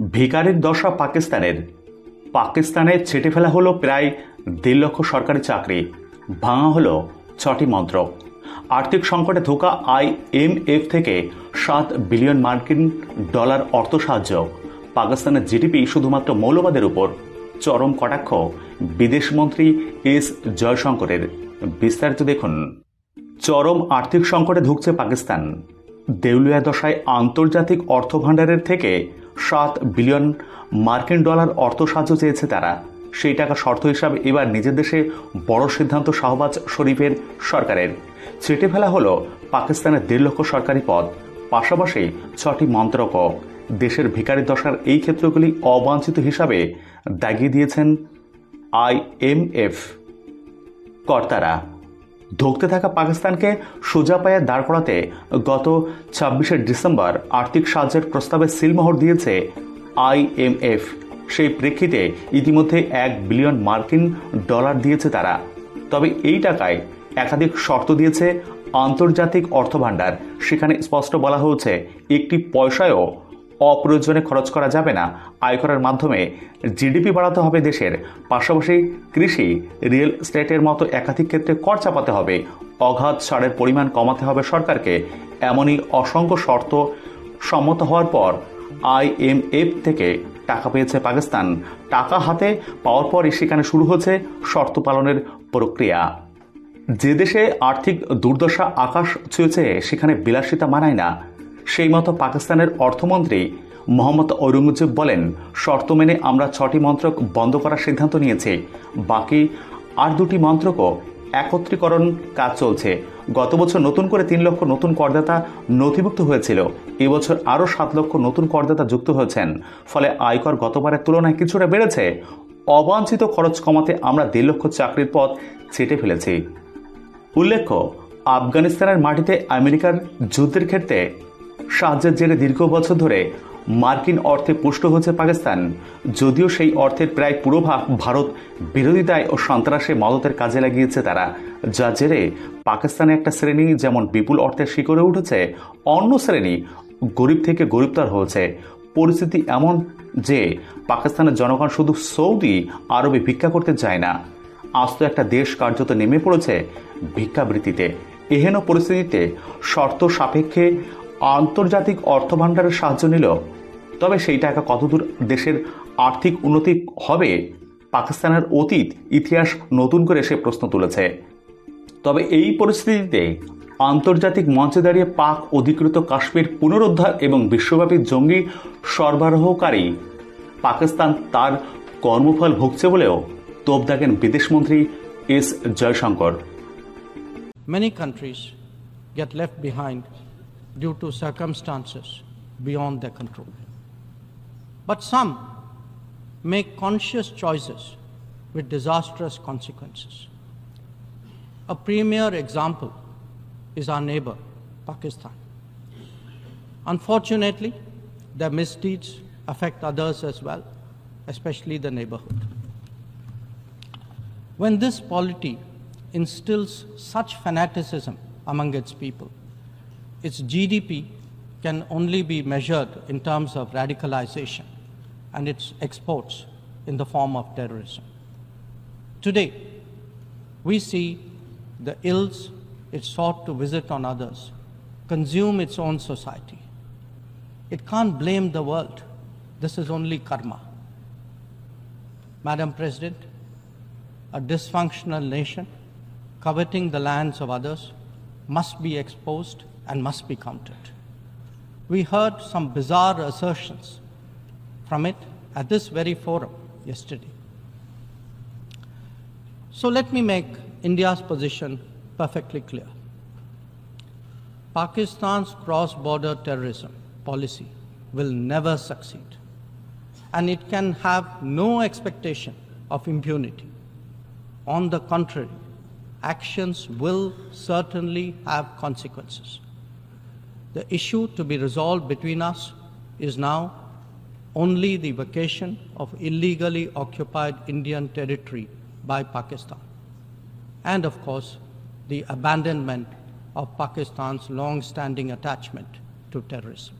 ভিকারির দশা পাকিস্তানের। পাকিস্তানে ছেটে ফেলা হলো প্রায় দেড় লক্ষ সরকারি চাকরি। ভাঙা হলো ছটি মন্ত্রক আর্থিক সংকটে ধোকা আই এম এফ থেকে সাত বিলিয়ন মার্কিন ডলার অর্থ সাহায্য। পাকিস্তানের জিডিপি শুধুমাত্র মৌলবাদের উপর। চরম কটাক্ষ বিদেশমন্ত্রী এস জয়শঙ্করের। বিস্তারিত দেখুন। চরম আর্থিক সংকটে ধুকছে পাকিস্তান। দেউলিয়া দশায় আন্তর্জাতিক অর্থ ভাণ্ডারের থেকে সাত বিলিয়ন মার্কিন ডলার অর্থ সাহায্য চেয়েছে তারা। সেই টাকা শর্ত হিসাবে এবার নিজের দেশে বড় সিদ্ধান্ত শাহবাজ শরীফের সরকারের। ছেটে ফেলা হলো পাকিস্তানের দেড় লক্ষ সরকারি পদ, পাশাপাশি ছটি মন্ত্রক দেশের ভিকারি দশার এই ক্ষেত্রগুলি অবাঞ্ছিত হিসাবে দাগিয়ে দিয়েছেন আইএমএফ কর্তারা। ধুঁকতে থাকা পাকিস্তানকে সোজা পায়ে দাঁড় করাতে গত ছাব্বিশে ডিসেম্বর আর্থিক সাহায্যের প্রস্তাবে সিলমোহর দিয়েছে আইএমএফ সেই প্রেক্ষিতে ইতিমধ্যে এক বিলিয়ন মার্কিন ডলার দিয়েছে তারা। তবে এই টাকায় একাধিক শর্ত দিয়েছে আন্তর্জাতিক অর্থ ভাণ্ডার সেখানে স্পষ্ট বলা হয়েছে, একটি পয়সায়ও অপ্রয়োজনে খরচ করা যাবে না। আয়করের মাধ্যমে জিডিপি বাড়াতে হবে দেশের। পাশাপাশি কৃষি, রিয়েল স্টেটের মতো একাধিক ক্ষেত্রে কর চাপাতে হবে। অগাধ সারের পরিমাণ কমাতে হবে সরকারকে। এমনই অসংখ্য শর্ত সম্মত হওয়ার পর আইএমএফ থেকে টাকা পেয়েছে পাকিস্তান। টাকা হাতে পাওয়ার পরই সেখানে শুরু হচ্ছে শর্ত পালনের প্রক্রিয়া। যে দেশে আর্থিক দুর্দশা আকাশ ছুঁয়েছে, সেখানে বিলাসিতা মানায় না। সেই মতো পাকিস্তানের অর্থমন্ত্রী মোহাম্মদ ঔরঙ্গজেব বলেন, শর্ত মেনে আমরা ছটি মন্ত্রক বন্ধ করার সিদ্ধান্ত নিয়েছি, বাকি আর দুটি মন্ত্রকও একত্রীকরণ কাজ চলছে। গত বছর নতুন করে তিন লক্ষ নতুন করদাতা নথিভুক্ত হয়েছিল এবছর আরও সাত লক্ষ নতুন করদাতা যুক্ত হয়েছেন, ফলে আয়কর গতবারের তুলনায় কিছুটা বেড়েছে। অবাঞ্ছিত খরচ কমাতে আমরা দেড় লক্ষ চাকরির পথ ছেটে ফেলেছি। উল্লেখ্য, আফগানিস্তানের মাটিতে আমেরিকার যুদ্ধের ক্ষেত্রে সাহায্যের জেরে দীর্ঘ বছর ধরে মার্কিন অর্থে পুষ্ট হয়েছে পাকিস্তান। যদিও সেই অর্থের প্রায় পুরো ভাগ ভারত বিরোধিতায় ও সন্ত্রাসে মদতের কাজে লাগিয়েছে তারা যা জেরে পাকিস্তানে একটা শ্রেণি যেমন বিপুল অর্থের শিকড়ে উঠেছে, অন্য শ্রেণি গরিব থেকে গরিবতর হয়েছে। পরিস্থিতি এমন যে পাকিস্তানের জনগণ শুধু সৌদি আরবে ভিক্ষা করতে যায় না আস্ত একটা দেশ কার্যত নেমে পড়েছে ভিক্ষাবৃত্তিতে। এহেন পরিস্থিতিতে শর্ত সাপেক্ষে আন্তর্জাতিক অর্থ ভাণ্ডারের সাহায্য নিল। তবে সেই টাকা কতদূর দেশের আর্থিক উন্নতি হবে, পাকিস্তানের অতীত ইতিহাস নতুন করে সে প্রশ্ন তুলেছে। তবে এই পরিস্থিতিতে আন্তর্জাতিক মঞ্চে দাঁড়িয়ে পাক অধিকৃত কাশ্মীর পুনরুদ্ধার এবং বিশ্বব্যাপী জঙ্গি সরবরাহকারী পাকিস্তান তার কর্মফল ভুগছে বলেও তোপ দেখেন বিদেশমন্ত্রী S Jaishankar. Many countries get left behind due to circumstances beyond their control. But some make conscious choices with disastrous consequences. A premier example is our neighbor, Pakistan. Unfortunately, their misdeeds affect others as well, especially the neighborhood. When this polity instills such fanaticism among its people, its GDP can only be measured in terms of radicalization and its exports in the form of terrorism. Today, we see the ills it sought to visit on others consume its own society. It can't blame the world. This is only karma. Madam President, a dysfunctional nation coveting the lands of others must be exposed and must be countered. We heard some bizarre assertions from it at this very forum yesterday. So let me make India's position perfectly clear. Pakistan's cross border terrorism policy will never succeed, and it can have no expectation of impunity. On the contrary, actions will certainly have consequences. The issue to be resolved between us is now only the vacation of illegally occupied Indian territory by Pakistan, and of course, the abandonment of Pakistan's long standing attachment to terrorism.